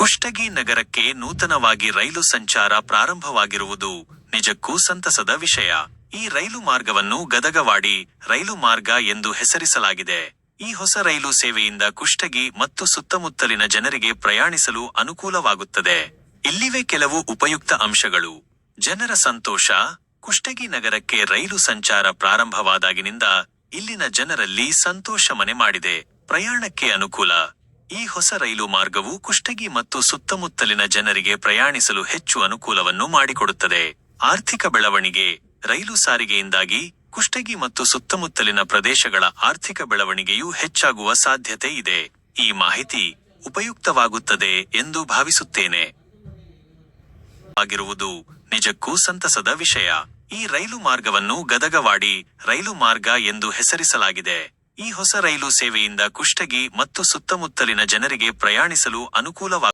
ಕುಷ್ಟಗಿ ನಗರಕ್ಕೆ ನೂತನವಾಗಿ ರೈಲು ಸಂಚಾರ ಪ್ರಾರಂಭವಾಗಿರುವುದು ನಿಜಕ್ಕೂ ಸಂತಸದ ವಿಷಯ. ಈ ರೈಲು ಮಾರ್ಗವನ್ನು ಗದಗವಾಡಿ ರೈಲು ಮಾರ್ಗ ಎಂದು ಹೆಸರಿಸಲಾಗಿದೆ. ಈ ಹೊಸ ರೈಲು ಸೇವೆಯಿಂದ ಕುಷ್ಟಗಿ ಮತ್ತು ಸುತ್ತಮುತ್ತಲಿನ ಜನರಿಗೆ ಪ್ರಯಾಣಿಸಲು ಅನುಕೂಲವಾಗುತ್ತದೆ. ಇಲ್ಲಿವೆ ಕೆಲವು ಉಪಯುಕ್ತ ಅಂಶಗಳು. ಜನರ ಸಂತೋಷ. ಕುಷ್ಟಗಿ ನಗರಕ್ಕೆ ರೈಲು ಸಂಚಾರ ಪ್ರಾರಂಭವಾದಾಗಿನಿಂದ ಇಲ್ಲಿನ ಜನರಲ್ಲಿ ಸಂತೋಷ ಮನೆ ಮಾಡಿದೆ. ಪ್ರಯಾಣಕ್ಕೆ ಅನುಕೂಲ. ಈ ಹೊಸ ರೈಲು ಮಾರ್ಗವು ಕುಷ್ಟಗಿ ಮತ್ತು ಸುತ್ತಮುತ್ತಲಿನ ಜನರಿಗೆ ಪ್ರಯಾಣಿಸಲು ಹೆಚ್ಚು ಅನುಕೂಲವನ್ನು ಮಾಡಿಕೊಡುತ್ತದೆ. ಆರ್ಥಿಕ ಬೆಳವಣಿಗೆ, ರೈಲು ಸಾರಿಗೆಯಿಂದಾಗಿ ಕುಷ್ಟಗಿ ಮತ್ತು ಸುತ್ತಮುತ್ತಲಿನ ಪ್ರದೇಶಗಳ ಆರ್ಥಿಕ ಬೆಳವಣಿಗೆಯೂ ಹೆಚ್ಚಾಗುವ ಸಾಧ್ಯತೆ ಇದೆ. ಈ ಮಾಹಿತಿ ಉಪಯುಕ್ತವಾಗುತ್ತದೆ ಎಂದು ಭಾವಿಸುತ್ತೇನೆ. ಆಗಿರುವುದು ನಿಜಕ್ಕೂ ಸಂತಸದ ವಿಷಯ. ಈ ರೈಲು ಮಾರ್ಗವನ್ನು ಗದಗವಾಡಿ ರೈಲು ಮಾರ್ಗ ಎಂದು ಹೆಸರಿಸಲಾಗಿದೆ. ಈ ಹೊಸ ರೈಲು ಸೇವೆಯಿಂದ ಕುಷ್ಟಗಿ ಮತ್ತು ಸುತ್ತಮುತ್ತಲಿನ ಜನರಿಗೆ ಪ್ರಯಾಣಿಸಲು ಅನುಕೂಲವಾಗುತ್ತದೆ.